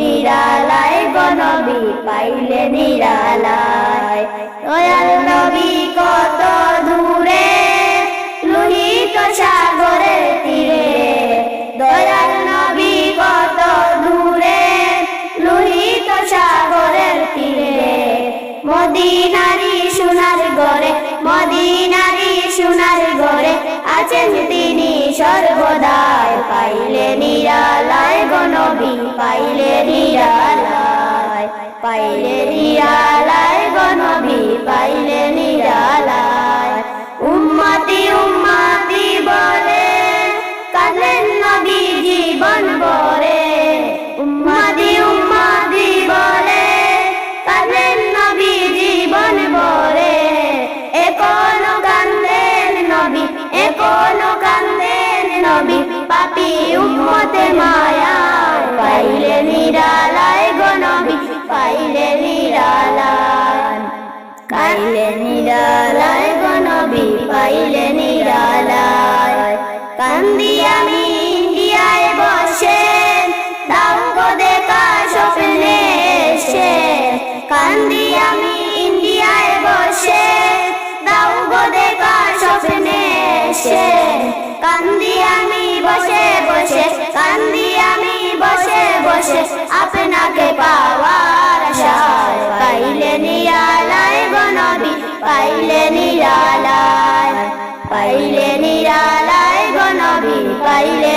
নিরালায় গনবী পাইলে নিরালায়। দয়াল নবী কত দূরে, লোহিত সাগরের তীরে। দয়াল নবী কত দূরে, লোহিত সাগরের তীরে। মদিনারি সোনার গড়ে, মদিনারি সোনার গড়ে আছেন পাইলে নিরালায় পাইলে নিরালায় গনবী পাইলে নিরালায়। উম্মতি উম্মতি বলে কাঁদলেন নবী জীবন বরে উম্মতি উম্মতি বলে নবী জীবন বরে এখনও কান্দেন নবী এখনও কান্দেন নবী, পাপি উম্মতে মায়া পাইলে নিরালায় গণবি পাইলে নিরালায় কাইলে নিরালায়। পাইলে নিরালায় পাইলে নিরালায় গণবীর পাইলে